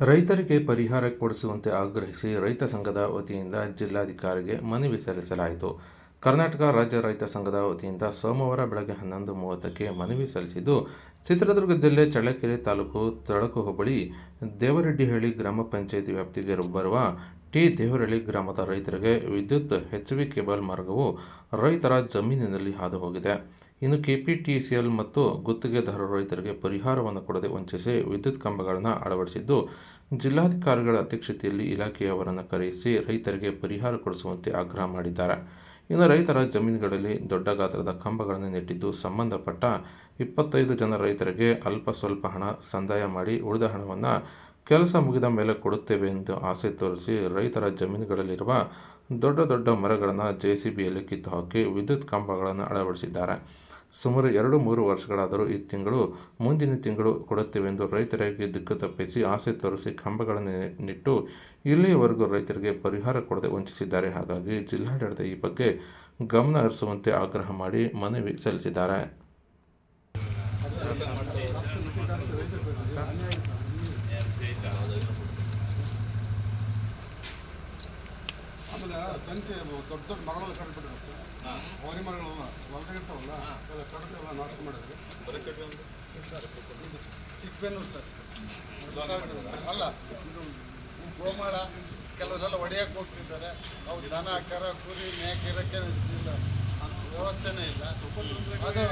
ರೈತರಿಗೆ ಪರಿಹಾರ ಕೊಡಿಸುವಂತೆ ಆಗ್ರಹಿಸಿ ರೈತ ಸಂಘದ ವತಿಯಿಂದ ಜಿಲ್ಲಾಧಿಕಾರಿಗೆ ಮನವಿ ಸಲ್ಲಿಸಲಾಯಿತು. ಕರ್ನಾಟಕ ರಾಜ್ಯ ರೈತ ಸಂಘದ ವತಿಯಿಂದ ಸೋಮವಾರ ಬೆಳಗ್ಗೆ ಹನ್ನೊಂದು ಮೂವತ್ತಕ್ಕೆ ಮನವಿ ಸಲ್ಲಿಸಿದ್ದು, ಚಿತ್ರದುರ್ಗ ಜಿಲ್ಲೆ ಚಳ್ಳಕೆರೆ ತಾಲೂಕು ತಳಕು ಹೋಬಳಿ ದೇವರೆಡ್ಡಿಹಳ್ಳಿ ಗ್ರಾಮ ಪಂಚಾಯಿತಿ ವ್ಯಾಪ್ತಿಗೆ ಬರುವ ಟಿ ದೇವರಹಳ್ಳಿ ಗ್ರಾಮದ ರೈತರಿಗೆ ವಿದ್ಯುತ್ ಎಚ್ವಿ ಕೇಬಲ್ ಮಾರ್ಗವು ರೈತರ ಜಮೀನಿನಲ್ಲಿ ಹಾದು ಹೋಗಿದೆ. ಇನ್ನು K P T C L ಮತ್ತು ಗುತ್ತಿಗೆದಾರರು ರೈತರಿಗೆ ಪರಿಹಾರವನ್ನು ಕೊಡದೆ ವಂಚಿಸಿ ವಿದ್ಯುತ್ ಕಂಬಗಳನ್ನು ಅಳವಡಿಸಿದ್ದು, ಜಿಲ್ಲಾಧಿಕಾರಿಗಳ ಅಧ್ಯಕ್ಷತೆಯಲ್ಲಿ ಇಲಾಖೆಯವರನ್ನು ಕರೆಯಿಸಿ ರೈತರಿಗೆ ಪರಿಹಾರ ಕೊಡಿಸುವಂತೆ ಆಗ್ರಹ ಮಾಡಿದ್ದಾರೆ. ಇನ್ನು ರೈತರ ಜಮೀನುಗಳಲ್ಲಿ ದೊಡ್ಡ ಗಾತ್ರದ ಕಂಬಗಳನ್ನು ನೆಟ್ಟಿದ್ದು, ಸಂಬಂಧಪಟ್ಟ ಇಪ್ಪತ್ತೈದು ಜನ ರೈತರಿಗೆ ಅಲ್ಪ ಸ್ವಲ್ಪ ಹಣ ಸಂದಾಯ ಮಾಡಿ ಉಳಿದ ಹಣವನ್ನು ಕೆಲಸ ಮುಗಿದ ಮೇಲೆ ಕೊಡುತ್ತೇವೆ ಎಂದು ಆಸೆ ತೋರಿಸಿ ರೈತರ ಜಮೀನುಗಳಲ್ಲಿರುವ ದೊಡ್ಡ ದೊಡ್ಡ ಮರಗಳನ್ನು ಜೆ ಸಿ ಬಿಯಲ್ಲಿ ಕಿತ್ತು ಹಾಕಿ ವಿದ್ಯುತ್ ಕಂಬಗಳನ್ನು ಅಳವಡಿಸಿದ್ದಾರೆ. ಸುಮಾರು ಎರಡು ಮೂರು ವರ್ಷಗಳಾದರೂ ಈ ತಿಂಗಳು ಮುಂದಿನ ತಿಂಗಳು ಕೊಡುತ್ತೇವೆಂದು ರೈತರಿಗೆ ದಿಕ್ಕು ತಪ್ಪಿಸಿ ಆಸೆ ತೋರಿಸಿ ಕಂಬಗಳನ್ನು ನೆಟ್ಟು ಇಲ್ಲಿಯವರೆಗೂ ರೈತರಿಗೆ ಪರಿಹಾರ ಕೊಡದೆ ವಂಚಿಸಿದ್ದಾರೆ. ಹಾಗಾಗಿ ಜಿಲ್ಲಾಡಳಿತ ಈ ಬಗ್ಗೆ ಗಮನ ಹರಿಸುವಂತೆ ಆಗ್ರಹ ಮಾಡಿ ಮನವಿ ಸಲ್ಲಿಸಿದ್ದಾರೆ. ತಂತಿ ದೊಡ್ಡ ದೊಡ್ಡ ಮರಗಳು ಕಡ್ಬಿಟ್ಟಿದೆ ಸರ್. ಹೋರಿ ಮರಗಳು ಹೊಲದಾಗಿರ್ತಾವಲ್ಲ ಎಲ್ಲ ಕಡ್ದು ಎಲ್ಲ ನಾಶ ಮಾಡಿದ್ವಿ. ಇದು ಚಿಕ್ಕಬೆನ್ನೂರು ಸರ್. ಅಲ್ಲ ಇದು ಗೋಮಾಳ ಕೆಲವರೆಲ್ಲ ಒಡೆಯಕ್ಕೆ ಹೋಗ್ತಿದ್ದಾರೆ. ಅವು ದನ ಕರ ಕುರಿ ಮೇಕೆ ಇರೋಕ್ಕೆ ವ್ಯವಸ್ಥೆನೇ ಇಲ್ಲ. ಅದು